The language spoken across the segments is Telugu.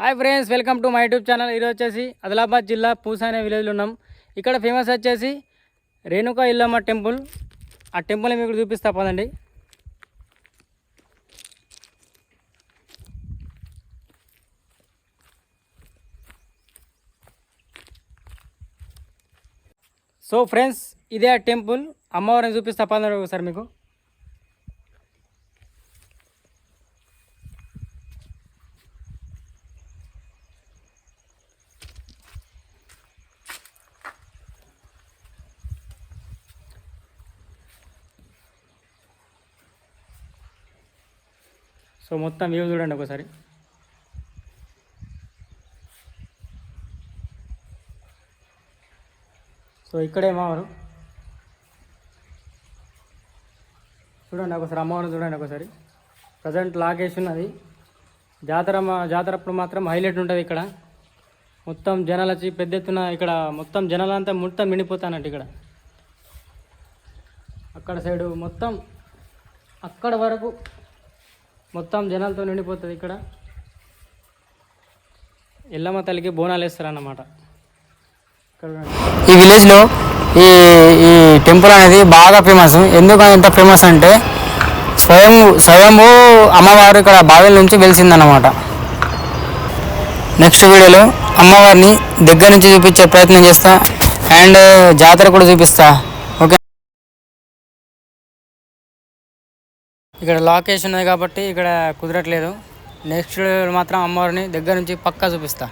Hi friends welcome to my YouTube channel ఈరోజు వచ్చేసి ఆదిలాబాద్ జిల్లా పూసా అనే విలేజ్లో ఉన్నాం. ఇక్కడ ఫేమస్ వచ్చేసి రేణుకా ఇల్లమ్మ టెంపుల్ ఆ టెంపుల్ని మీకు చూపిస్తా పదండి. సో ఫ్రెండ్స్ ఇదే ఆ టెంపుల్ అమ్మవారిని చూపిస్తా పదండి ఒకసారి మీకు. సో మొత్తం వ్యూ చూడండి ఒకసారి. సో ఇక్కడే అమ్మవారు చూడండి ఒకసారి అమ్మవారిని చూడండి ఒకసారి. ప్రజెంట్ లాకేష్ ఉన్నది. జాతర మా- జాతర అప్పుడు మాత్రం హైలైట్ ఉంటుంది ఇక్కడ. మొత్తం జనాలు వచ్చి పెద్ద ఎత్తున ఇక్కడ మొత్తం జనాలంతా మొత్తం మినిపోతానంట ఇక్కడ. అక్కడ సైడు మొత్తం అక్కడ వరకు మొత్తం జనాలతో నిండిపోతుంది ఇక్కడ. ఎల్లమ్మ తల్లికి బోనాలు వేస్తారన్నమాట. ఈ విలేజ్లో ఈ ఈ టెంపుల్ అనేది బాగా ఫేమస్ ఎందుకు ఎంత ఫేమస్ అంటే స్వయం స్వయంభూ అమ్మవారు ఇక్కడ బావిల నుంచి వెలిసిందన్నమాట. నెక్స్ట్ వీడియోలో అమ్మవారిని దగ్గర నుంచి చూపించే ప్రయత్నం చేస్తా. అండ్ జాతర కూడా చూపిస్తా. ఇక్కడ లొకేషన్ ఉన్నది కాబట్టి ఇక్కడ కుదరట్లేదు. నెక్స్ట్ మాత్రం అమ్మవారిని దగ్గర నుంచి పక్కా చూపిస్తా.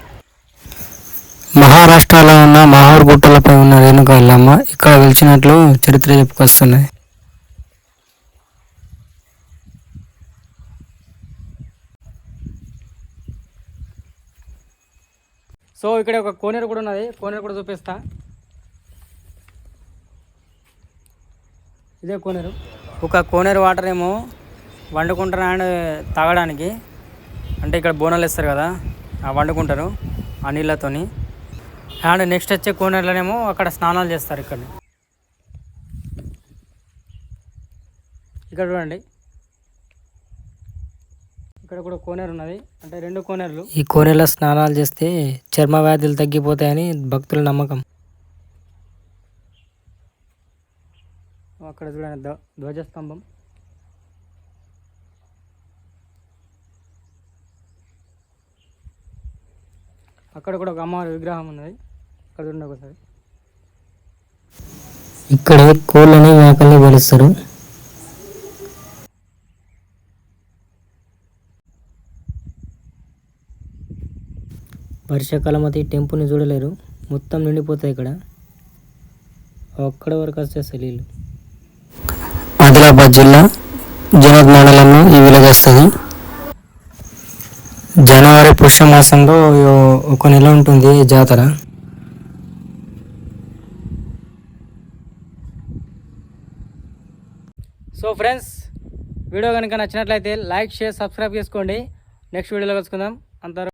మహారాష్ట్రలో ఉన్న మహోర్ గుట్టలపై ఉన్న రేణుక ఎల్లమ్మ ఇక్కడ వెలిచినట్లు చరిత్ర చెప్పుకొస్తున్నది సో ఇక్కడ ఒక కోనేరు కూడా ఉన్నది. కోనేరు కూడా చూపిస్తా. ఇదే కోనేరు. ఒక కోనేరు వాటర్ ఏమో వండుకుంటారు అండ్ తాగడానికి. అంటే ఇక్కడ బోనాలు ఇస్తారు కదా ఆ వండుకుంటారు ఆ నీళ్ళతోని. అండ్ నెక్స్ట్ వచ్చే కోనేరులోనేమో అక్కడ స్నానాలు చేస్తారు ఇక్కడ. ఇక్కడ చూడండి. ఇక్కడ కూడా కోనేరు ఉన్నది. అంటే రెండు కోనేరులు. ఈ కోనేలో స్నానాలు చేస్తే చర్మ వ్యాధులు తగ్గిపోతాయని భక్తుల నమ్మకం. అక్కడ చూడండి ధ్వ- ధ్వజస్తంభం. అక్కడ కూడా ఒక అమ్మవారి విగ్రహం ఉన్నది. అక్కడ ఒకసారి. ఇక్కడ కోళ్ళని మేకల్ని పెలుస్తారు. వర్షాకాలం అయితే ఈ టెంపుల్ని చూడలేరు. మొత్తం నిండిపోతాయి ఇక్కడ. ఒక్కడ వరకు వచ్చేస్తాయి నీళ్ళు ఆదిలాబాద్ జిల్లా జనద్ మండలంలో ఈ విలేజ్ వస్తుంది. జనవరి పుష్యమాసంలో ఒక నెల ఉంటుంది జాతర. సో ఫ్రెండ్స్ వీడియో కనుక నచ్చినట్లయితే లైక్ షేర్ సబ్స్క్రైబ్ చేసుకోండి. నెక్స్ట్ వీడియోలో కలుసుకుందాం. అంతవరకు